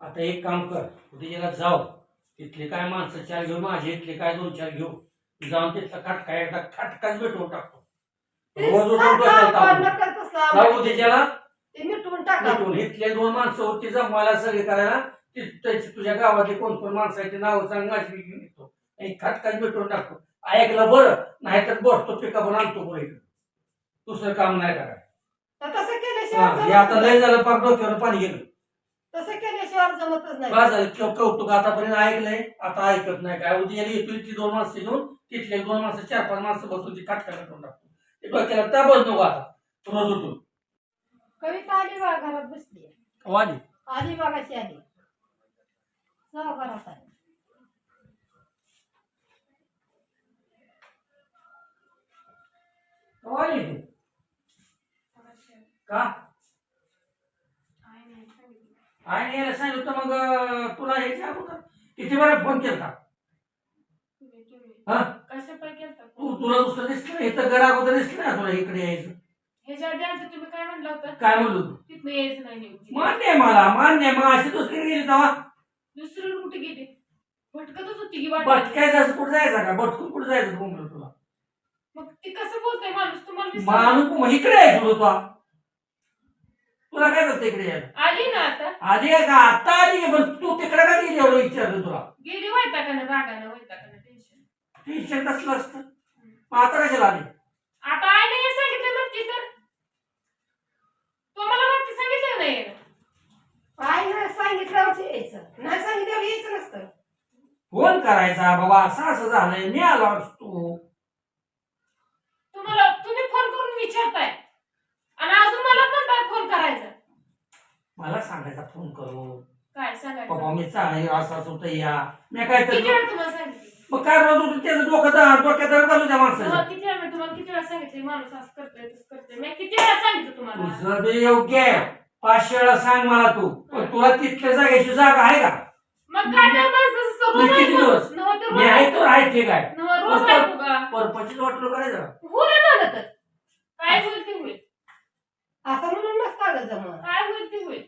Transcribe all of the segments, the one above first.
आता एक काम कर उद्याला जाऊ तिथले काय माणसं चार घेऊ माझे इथले काय दोन चार घेऊ जाऊन तिथला खटका एकदा खटकाच भेटवून टाकतो. जाऊ आवडतं. उद्याच्याला ते मिटवून टाका. भेटून इथले दोन माणसं होती जमवायला सगळे करायला. ती त्याची तुझ्या गावातले कोण कोण माणसं आहेत ते नाव सांग माझी घेऊन येतो. एक खटकाच भेटवून टाकतो. ऐकलं बरं नाहीतर बसतो पिका पण आणतो बरं दुसरं काम नाही करायचं. आता लय नाही. झालं पाक डोक्यावर पाणी गेलं. तसं केल्याशिवाय जमतच नाही. बस झालं. कौ- कौतुक आतापर्यंत ऐकलंय आता ऐकत नाही. काय उद्या येतो ती दोन माणसं घेऊन तिथले दोन माणसं चार पाच माणसं बसून ती काटका करून टाकतो ते डोक्याला ताबच नको आता. रोज उठून. कविता आली बा घरात बसली. वाली आली. बागाची आली. जाऊ घरात आली. वाली तू. का? आणि याला सांगितलं होतं मग तुला ह्याच्या अगोदर किती वेळा फोन केला हा? पैकी तू तुला दुसरं दिसलं इथं घर अगोदर दिसलं ना तुला इकडे यायचं. ह्याच्या आधी आलतं तुम्ही काय म्हणलं होतं? काय म्हणलो तू? तिथनं यायचं नाही नेमकी मान्य आहे मला मान्य आहे. मग अशी दुसरी गेली तेव्हा? दुसरीकडे कुठे गेले? भटकतच होती की भटकायचं असं कुठं जायचं का? भटकून कुठं जायचं बोंबलं तुला? मग ती कसं बोलतोय माणूस? तुम्हाला दिसलं? माणूस मग इकडे यायचं होतो. तुला तुला काय करतं इकडे यायला? आली ना आता. आधी आहे का? आता आली आहे, पण तू तिकडे का गेली एवढं विचारलं तुला? गेली वैतागानं रागानं वैतागानं टेन्शन टेन्शन कसलं असतं? मग आता कशाला आली? आता आई नाही सांगितलं नक्की तर. तुम्हाला नक्की सांगितलं नाही काय नाही सांगितल्यावर यायचं. नाही सांगितल्यावर यायचं नसतं. फोन करायचा बाबा असं असं झालंय. मी आलो असतो तुम्हाला तुम्ही फोन करून विचारताय आणि अजून मला पण काय फोन करायचा मला सांगायचा फोन करू. काय सांगायचं? बाबा मी असं होतं या. मी काय किती तर वेळा तुम्हाला सांगितलं? मग काय रोज उठून त्याचं डोकं दा- डोक्यात दगड घालू त्या माणसाचं? हो, किती वेळा मी तुम्हाला किती वेळा सांगितले? माणूस असं करतोय तसं करतोय. मी किती वेळा सांगितलं तुम्हाला? तुझं बी योग्य आहे. पाचशे वेळा सांग मला तू. पण तुला तिथल्या जागेची जागा आहे का? मग काय त्या माणसाचं मग रोज किती ऐकू? दिवस? नव्ह मी रोज आहे ऐकू. तर आहे ठीक आहे. नव्ह रोज मस्त. ऐकू का? परपंचीच वाटलं करायचं हो ना झालं तर. काय होईल ते होईल? असं म्हणून नसतं ग जमा काय होईल ते होईल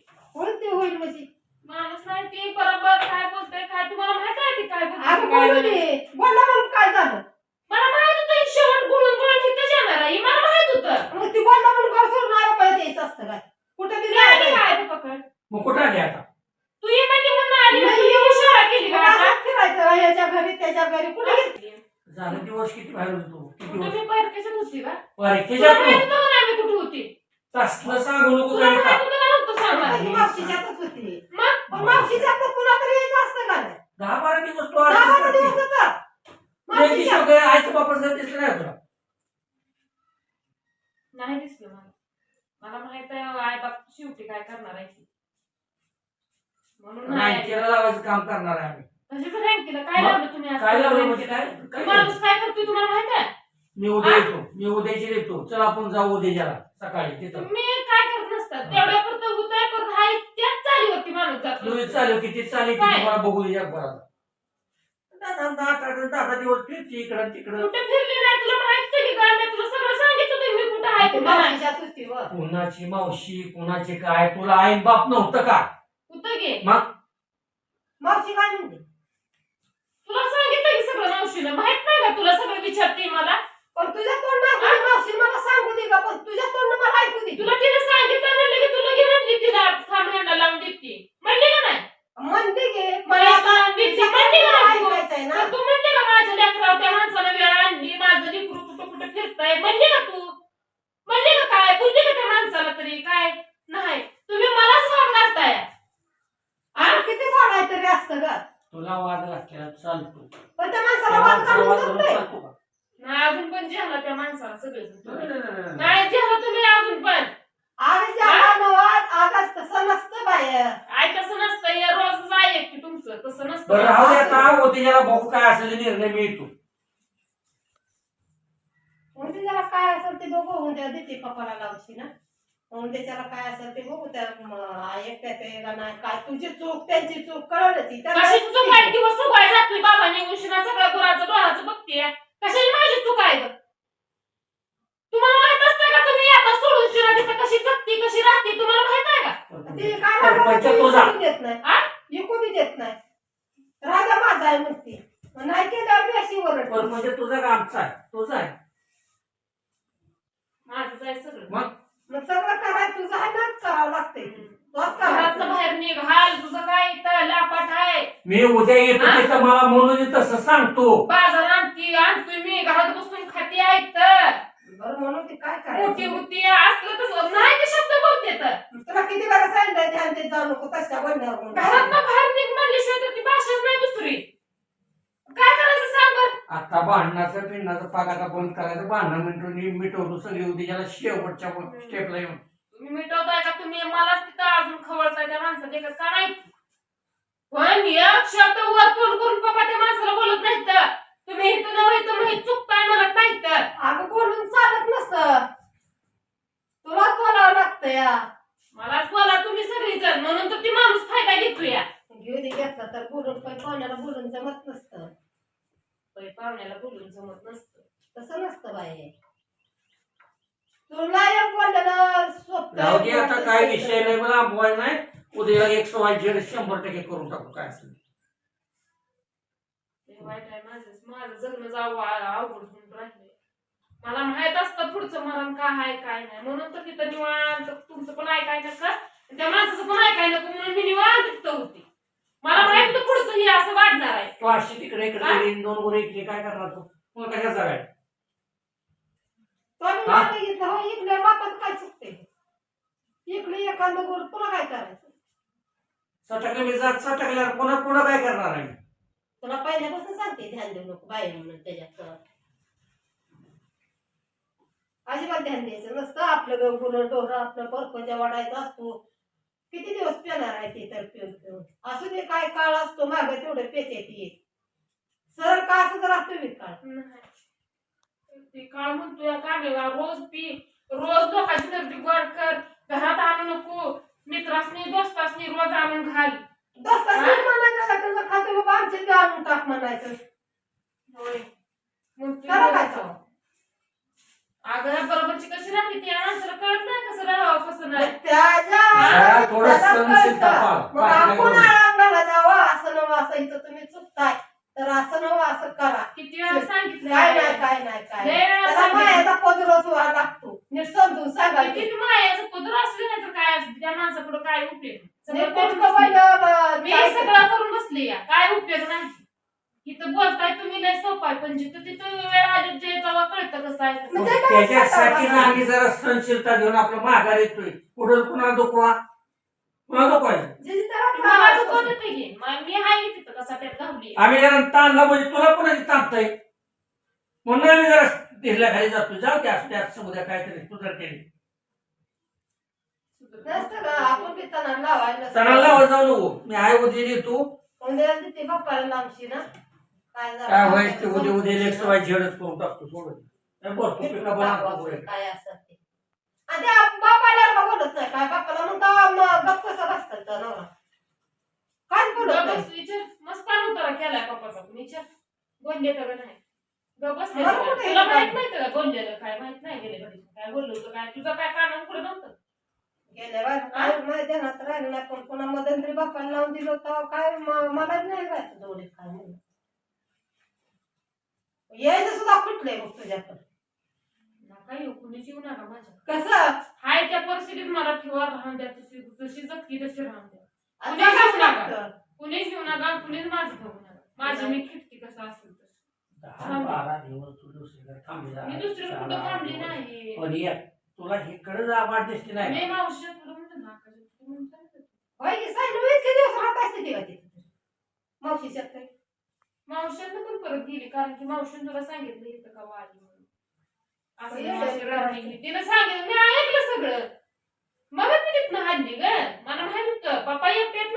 होईल म्हणजे? माणूस नाही ते बरोबर काय बोलतोय काय तुम्हाला माहीत आहे ते काय अगं काय बोलू नाही. दे. बोलला म्हणून काय झालं? मला माहीत होतं शेवट गुळून गुळून इथंच येणार आहे. मला माहीत होतं. मग ती बोलला म्हणून घर सोडून आलं पाहिजे यायचं असतं काय? कुठं बी ती आली राहायचं. काय पकड. मग कुठं आली आता? तू ये म्हणजे म्हणून आली ना नाही, तू येऊन शाळा केली का आता? असंच फिरायचं याच्या घरी त्याच्या घरी. कुठे गेली? झालं दिवस किती बाहेर होतो? किती कुठं दिवस? मी परकेशात होती का? परकेच्या तुला माहीत होतं कुठे होती? तसलं सांगू नको तुला गणिता. माहीत होतं का नव्हतं सांगा ती मावशीच्यातच होती. मग? पण मावशीच्यात कुणा तरी यायचं असतं का नाही दहा बारा दिवस तू दहा बारा दिवस. होतं. सगळं आईचं बापाचं दिसलं नाही तुला. नाही दिसलं मला. मला माहीत आहे आई बाप शेवटी काय करणार आहे ती. म्हणून नाही लावायचं काम करणार आहे आम्ही. तशीच रँकीला काय मग? लावलं तुम्ही आज? काय लावलं म्हणजे काय? काय माणूस काय करतोय तुम्हाला माहीत आहे? मी उद्या येतो. मी उद्याची येतो चल आपण जाऊ उद्याच्याला. सकाळी तिथं. तुम्ही काय करत नसतात. तेवढ्या पुरतं होतंय परत हाय त्याच चालीवरती माणूस जातो तुम्ही चालू किती? चालू काय? तुम्हाला बघू दहा दहा दहा दिवस फिरते इकडं तिकडं. कुठे फिरली नाही? तुला माहीत आहे की काय मी तुला सगळं सांगितलं होतं मी कुठं आहे ती कुठं नाही. मावशीच्यात होती व. कुणाची मावशी कुणाचे काय? तुला आई बाप नव्हतं का? कुठं गे? मावशी काय म्हणते तुला सांगितलं की सगळं मावशीनं. माहीत नाही का? तुला सगळं विचारते मला. पण तुझ्या तोंड मावशी मला सांगू दे का? पण तुझ्या तोंड मला ऐकू दे. तुला तिने सांगितलं म्हणलं की तुला घे म्हणली तिला थांब लावून देते. म्हणली का नाही? म्हणते गे मला? ऐकायचंय ना? तू म्हणली का माझ्या लेकरावर त्या माणसानं वेळ आणली माझं लेकरू कुठं कुठं फिरताय? म्हणली का तू? म्हणली का काय? बोलली का त्या माणसाला तरी? काय? नाही. तुम्ही मलाच वाद घालताय. आणि किती बोलाय तरी असतं ग. तुला वाद चालतो. पण त्या माणसाला वाद माणसाला घालून. चालतो का? नाही अजून पण जेवला त्या माणसाला सगळेजण. नाही, जेवला तुम्ही अजून पण. अरे ज्याला नवाद आगाच तसं नसतं बाय आय तसं नसतं. हे रोजच आहे की तुमचं. तसं नसतं. बरं राहू दे आता. उद्याला बघू काय असेल ते निर्णय मिळतो. म्हणते त्याला काय असेल ते बघू. म्हणून त्या देते पप्पाला लावशी ना म्हणून त्याच्याला काय असेल ते बघू. त्या ऐकता येईल नाही. काय तुझी चूक त्यांची चूक कळलं ती त्याला कशी चूक आहे? दिवस आहे जातोय बाबाने. उशिरा सगळं गुराचं डोळाचं बघते कशाची माझी चूक आहे तुम्हाला माहीत असतंय का तुम्ही आता सोडून शिरा तिथं कशी जगती कशी राहते तुम्हाला माहीत आहे का? ते देत नाही. राजा माझा आहे मुक्ती नाही केल्यावर अशी पण ओरड म्हणजे तुझा का आमचा आहे? तुझा आहे. माझं सगळं. मग? मग करायचं तुझं आहे ना? करावं लागते करायचं. बाहेर तुझं काय मी उद्या येतो तिथं मला म्हणून तसं सांगतो. बाजारात घरात बसून खाती ऐकत बरं म्हणून ते काय मोठी करायचं होती असलं तसं नाही ते शब्द बोलते तर. तुला किती वेळा सांगितलं ध्यान देत जाऊ नको तशा घरात बाहेर निघ म्हणल्याशिवाय तर ती भाषाच नाही दुसरी. काय करायचं सांग बरं. आता भांडणाचं पिंडाचं पाक आता बंद करायचं. भांडणं मिटून मिटवतो सगळी उद्याला शेवटच्या स्टेपला येऊन. तुम्ही मिटवताय का तुम्ही? मलाच तिथं अजून खवळताय त्या देखत का नाही? पण एक शब्द वर तोंड करून पप्पा त्या माणसाला बोलत नाहीत तर तुम्ही इथं नव्हे इथं नाही चुकताय म्हणत नाहीत तर अगं बोलून चालत नसतं तुलाच बोलावं लागतं या मलाच बोला तुम्ही सगळीजण म्हणून तर ती माणूस फायदा घेतोया घेऊ दे घेतला तर बोलून पण कोणाला बोलून जमत नसतं पै पाहुण्याला बोलून जमत नसतं बाई तुला एक बोललेलं सोपं जाऊ दे आता काय विषय नाही मला मोबाईल नाही. उद्या एक झेड शंभर टक्के करून टाकू काय असेल. ते वाईट आहे माझं माझं जगणं जावं आ- अवघड होऊन राहिले मला माहीत असतं पुढचं मरण काय आहे काय नाही. म्हणून तर तिथं निवांत तुमचं पण ऐकाय नका त्या माणसाचं पण ऐकाय नको म्हणून मी निवांत तिथं होती. मला माहीत होतं पुढचं हे असं वाढणार आहे. तो अशी तिकडे इकडे हा? गेली, दोन वर इकडे काय करणार तू? मग तो आम्ही हा? मागे हो, इकडे बापाचं काय चुकते इकडे एखादं बोल तुला काय करायचं? सटकले मी जात सटकल्यावर पुन्हा पुन्हा काय करणार आहे? तुला पहिल्यापासून सांगते ध्यान देऊ नको बाई म्हणून त्याच्यात अजिबात ध्यान द्यायचं नसतं. आपलं गुरं डोरं आपलं परपंचा वाढायचा असतो. किती दिवस पेणार आहे ते तर पिऊन पिऊन? असू दे काय काळ असतो माग तेवढं पेचे ती सर का असं तर असतो मी काळ नाही. ते काळ म्हणतोय काढेवा रोज पी रोज लोकांची गर्दी गोड कर घरात आणू नको मित्रासनी दोस्तासनी रोज आणून घाल. दसता हा? म्हणायचं का तुझं खातं? बाबा आमचे ते आणून टाक म्हणायचं. होय म्हणतोय करा काय रोज. तो? अगं बरोबरची कशी राहते ती माणसाला कळत नाही कसं राहावं कसं नाही त्याच्या जरा थोडं त्याला सहनशीलता कळतं. पाळ. मग पाळ, आपण नाही आळंगाला जावं असं नवं असं इथं तुम्ही चुकताय तर असं नवं असं करा किती वेळा सांगितलं काय नाही काय नाही काय लय नाही. वेळा त्याला सांगितलं. मायाचा पदरच व्हावा लागतो नीट समजून सांगायचं किती मायाचं पदर असले नाही तर काय असते? त्या माणसापुढे काय उपयोग सगळं नीट करून नेटकं बसली. पहिलं, मी काय- सगळं करून बसले या. काय उपयोग नाही. इथं बोलताय तुम्ही लय सोपं आहे पण जिथं तिथं वेळ आली जे तेव्हा कळतं कसं आहे कसं म्हणजे काय त्याच्यासाठी? ना आम्ही जरा सहनशीलता घेऊन आपलं माघार येतोय. पुढे कुणाला दुखवा? कुणाला दुखवायचं? जे जे त्याला मला कळायचं. दुखवत ते घे. मग मी आहे तिथं कसा त्यात घावली आम्ही जरा ताणला म्हणजे तुला कोणाची ताणतंय? म्हणून आम्ही जरा ढिरल्या खाली जातो जाऊ त्या त्यात समुद्या काहीतरी सुधार केली. का? आपण बी तणाला लावायला नसतं. सणाला लावा जाऊ नको. मी आहे उद्या उद्या तिथे बाप्पाला लांबशी ना काय जरा काय व्हायचं ते उद्या उद्या एक सवाय झेडच करून टाकतो सोडून. काय बोल तू पिका बनवतो पुढे काय असं ते. आणि त्या बापाला बोलत नाही. काय बापाला म्हणता गप्प कसं बसतात त्या नवरा काय बोलत नाही. बस विचार. मस्त केलाय पप्पाचा. पण विचार. बोलले का नाही तुला येतं? माहीत नाही का बोललेलं काय माहीत नाही गेले घरी काय बोललो होतं काय तुझं काय कानावर पुढे नव्हतं? गेल्या बाय काय नाही ध्यानात राहिलं नाही पण पुन्हा मध्यंतरी बापाला लावून दिलं तेव्हा काय मला नाही राहायचं काय म्हणून यायचं सुद्धा कुठलंय मग तुझ्याकडे? येऊ कुणीच येऊ नका माझ्या. कसं? हाय त्या परिस्थितीत मला ठेवा राहून द्या तशी जशी जगती तशी राहून द्या. कुणीच येऊ नका. कुणीच येऊ नका कुणीच माझं बघू नका. माझी मी खिटकी कसं असेल. दहा बारा दिवस तू दुसरीकडे थांबली जा. मी दुसरीकडे कुठं थांबली आठ नाही. दिवस. पण एक तुला इकडे जा वाट दिसते नाही. मी मावशी तुला म्हणते ना आकाशात तू म्हणून सांगते. होय की साईड इतके दिवस राहत असते ती का तिथे मावशी शकते मावशांना पण परत गेली कारण की मावशीने तुला सांगितलं इथं का वाढली म्हणून. असं नाही. तिनं सांगितलं मी ऐकलं सगळं. मग मी तिथनं हल्ली ग. मला माहीत होतं पप्पा एकट्यात